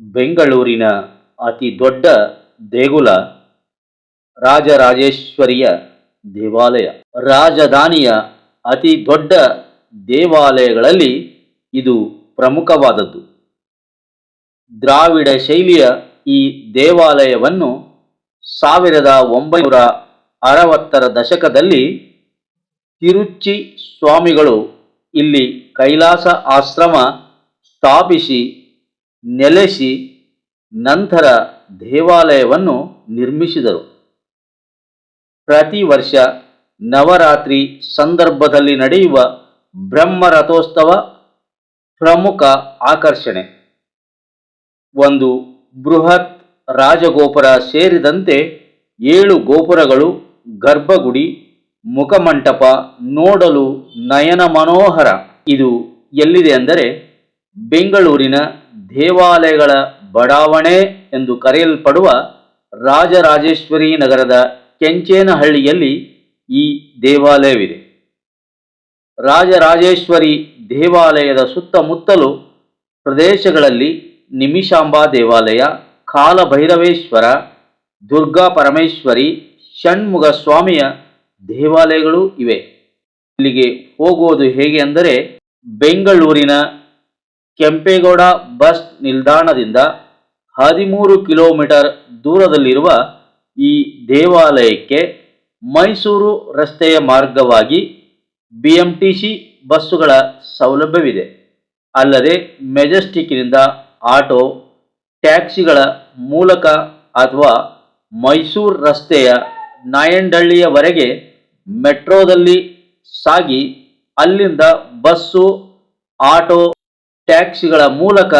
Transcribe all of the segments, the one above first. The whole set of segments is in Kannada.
ಬೆಂಗಳೂರಿನ ಅತಿ ದೊಡ್ಡ ದೇಗುಲ ರಾಜರಾಜೇಶ್ವರಿಯ ದೇವಾಲಯ. ರಾಜಧಾನಿಯ ಅತಿ ದೊಡ್ಡ ದೇವಾಲಯಗಳಲ್ಲಿ ಇದು ಪ್ರಮುಖವಾದದ್ದು. ದ್ರಾವಿಡ ಶೈಲಿಯ ಈ ದೇವಾಲಯವನ್ನು ಸಾವಿರದ ಒಂಬೈನೂರ ಅರವತ್ತರ ದಶಕದಲ್ಲಿ ತಿರುಚಿ ಸ್ವಾಮಿಗಳು ಇಲ್ಲಿ ಕೈಲಾಸ ಆಶ್ರಮ ಸ್ಥಾಪಿಸಿ ನೆಲೆಸಿ ನಂತರ ದೇವಾಲಯವನ್ನು ನಿರ್ಮಿಸಿದರು. ಪ್ರತಿ ವರ್ಷ ನವರಾತ್ರಿ ಸಂದರ್ಭದಲ್ಲಿ ನಡೆಯುವ ಬ್ರಹ್ಮರಥೋತ್ಸವ ಪ್ರಮುಖ ಆಕರ್ಷಣೆ. ಒಂದು ಬೃಹತ್ ರಾಜಗೋಪುರ ಸೇರಿದಂತೆ ಏಳು ಗೋಪುರಗಳು, ಗರ್ಭಗುಡಿ, ಮುಖಮಂಟಪ, ನೋಡಲು ನಯನ ಮನೋಹರ. ಇದು ಎಲ್ಲಿದೆ ಅಂದರೆ ಬೆಂಗಳೂರಿನ ದೇವಾಲಯಗಳ ಬಡಾವಣೆ ಎಂದು ಕರೆಯಲ್ಪಡುವ ರಾಜರಾಜೇಶ್ವರಿ ನಗರದ ಕೆಂಚೇನಹಳ್ಳಿಯಲ್ಲಿ ಈ ದೇವಾಲಯವಿದೆ. ರಾಜರಾಜೇಶ್ವರಿ ದೇವಾಲಯದ ಸುತ್ತಮುತ್ತಲು ಪ್ರದೇಶಗಳಲ್ಲಿ ನಿಮಿಷಾಂಬಾ ದೇವಾಲಯ, ಕಾಲಭೈರವೇಶ್ವರ, ದುರ್ಗಾ ಪರಮೇಶ್ವರಿ ಷಣ್ಮುಗ ಸ್ವಾಮಿಯ ದೇವಾಲಯಗಳು ಇವೆ. ಇಲ್ಲಿಗೆ ಹೋಗುವುದು ಹೇಗೆ ಅಂದರೆ ಬೆಂಗಳೂರಿನ ಕೆಂಪೇಗೌಡ ಬಸ್ ನಿಲ್ದಾಣದಿಂದ ಹದಿಮೂರು ಕಿಲೋಮೀಟರ್ ದೂರದಲ್ಲಿರುವ ಈ ದೇವಾಲಯಕ್ಕೆ ಮೈಸೂರು ರಸ್ತೆಯ ಮಾರ್ಗವಾಗಿ ಬಿ ಎಂ ಟಿ ಸಿ ಬಸ್ಸುಗಳ ಸೌಲಭ್ಯವಿದೆ. ಅಲ್ಲದೆ ಮೆಜೆಸ್ಟಿಕ್ನಿಂದ ಆಟೋ, ಟ್ಯಾಕ್ಸಿಗಳ ಮೂಲಕ ಅಥವಾ ಮೈಸೂರು ರಸ್ತೆಯ ನಾಯಂಡಳ್ಳಿಯವರೆಗೆ ಮೆಟ್ರೋದಲ್ಲಿ ಸಾಗಿ ಅಲ್ಲಿಂದ ಬಸ್ಸು, ಆಟೋ ಟ್ಯಾಕ್ಸಿಗಳ ಮೂಲಕ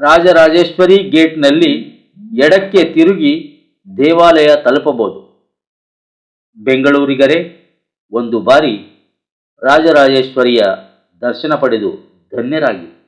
ರಾಜರಾಜೇಶ್ವರಿ ಗೇಟ್ನಲ್ಲಿ ಎಡಕ್ಕೆ ತಿರುಗಿ ದೇವಾಲಯ ತಲುಪಬಹುದು. ಬೆಂಗಳೂರಿಗರೇ, ಒಂದು ಬಾರಿ ರಾಜರಾಜೇಶ್ವರಿಯ ದರ್ಶನ ಪಡೆದು ಧನ್ಯರಾಗಿ.